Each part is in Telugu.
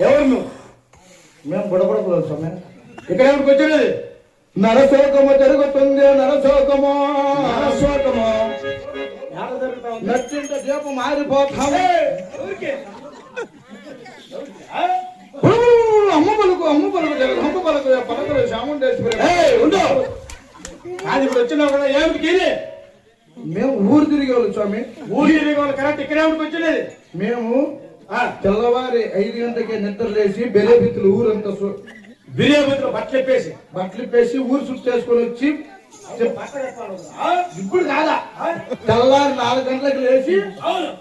ఎవరు నువ్వు మేము బుడబుడ స్వామి ఇక్కడ ఎవరికి వచ్చినది నరశోకము జరుగుతుంది నరశోకము నరశోకము నచ్చింట దీపం మారిపోతాము అమ్మ పలుకు అమ్మ పలుకు జగన్ అమ్మ పలుకు పలకలు చాముండేశ్వరి ఏయ్, ఉండు. అది ఇప్పుడు వచ్చినావు కదా ఏమిటి మేము ఊరు తిరిగే వాళ్ళు స్వామి. ఊరి తిరిగి కరెక్ట్ ఇక్కడ వచ్చినది మేము తెల్లవారి ఐదు గంటలకి నిద్ర లేచి బెరేబిత్తులు ఊరంతా బిర్యానీలో బట్టలు చెప్పేసి బట్టలు పేసి ఊరు చుట్టేసుకొని వచ్చి ఇప్పుడు కాదా? తెల్లారి నాలుగు గంటలకు లేచి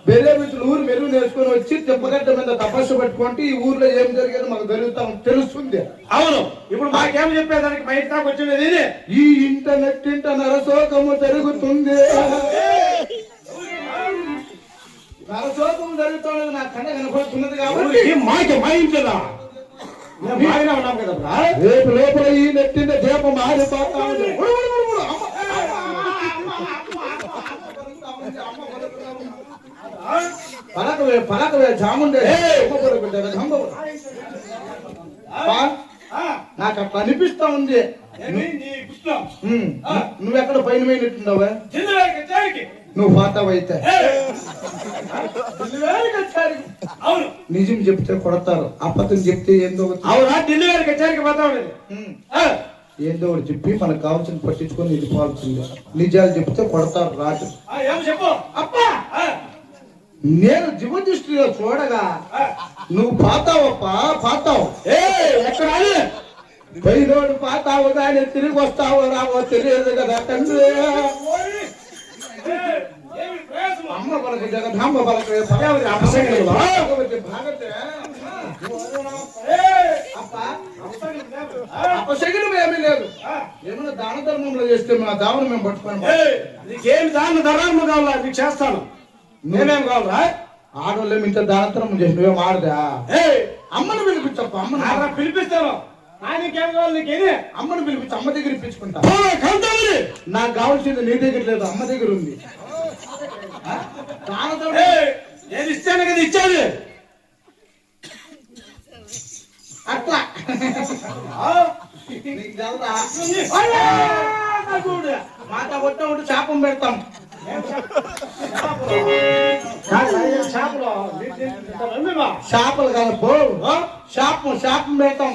బెరేబిత్తులు ఊరు మెరుగు నేర్చుకొని వచ్చి తెప్పగడ్డ మీద తపస్సు పెట్టుకుంటే ఈ ఊర్లో ఏం జరిగేది మాకు తెలుస్తాం తెలుస్తుంది. అవును. ఇప్పుడు మాకేం చెప్పేదానికి బయట దాకా వచ్చినది ఇది? ఈ ఇంట నెట్టింట నరశోకము జరుగుతుంది. నరశోకం జరుగుతున్నది నా కన్న కనపడుతున్నది కాబట్టి మాకి మా ఇంట్లో. రేపు లోపల ఈ నెట్టింట దీపం మారిపోతా ఉంది ఉడు, ఉడు, ఉడు, ఉడు. అమ్మ. పలకవే పలకవే జాముండే. నాకు అట్లా అనిపిస్తా ఉంది. నువ్వెక్కడ పైన పోయినట్టున్నావా. నువ్వు పోతావైతే. అవును. నిజం చెప్తే కొడతారు. అబద్ధం చెప్తే ఏందో అవునా? ఢిల్లీ గారికి వచ్చారికి పోతా ఉండేది ఉమ్. ఆ, ఏందో ఒకటి చెప్పి మనకు కావాల్సిన పట్టించుకొని వెళ్ళిపోవాల్సిందే. నిజాలు చెప్తే కొడతారు రాజు. చెప్పు. అప్పా! నేను జీవదృష్టిలో చూడగా ఆ. నువ్వు పాతావప్పా పాతావు. ఏ ఎక్కడ? పైనోడు పాతావు కానీ తిరిగి వస్తావో రావో తెలియదు కదా తండ్రి? అమ్మ పలక జగదాంబ పలక అపశకునం ఏమీ లేదు. ఏమైనా దాన ధర్మంలో చేస్తే మా దావను మేము పట్టుకొని ఏయ్, నీకేం దాని ధర్మం కావాలా? నీకు చేస్తాను. నేనేం కావాలా ఆడోళ్ళేం ఇంత దానతరం చేసి నువ్వేం ఆడదా ఏయ్, అమ్మను పిలిపించప్ప అమ్మను. నాన్న పిలిపిస్తాను. నాకేం కావాలి నీకేది? అమ్మను పిలిపించి అమ్మ దగ్గర ఇప్పించుకుంటా. నాకు కావాల్సింది నీ దగ్గర లేదు? అమ్మ దగ్గర ఉంది. నేను ఇస్తాను కదా ఇచ్చాను. అట్లా. నీకు తెలుసా? మాట కొట్ట ఉంటే శాపం పెడతాం. షాపులు అయ్యా, చేపలు. నీ- నీ- ఇంత మందిమా? కాదు పెడతాం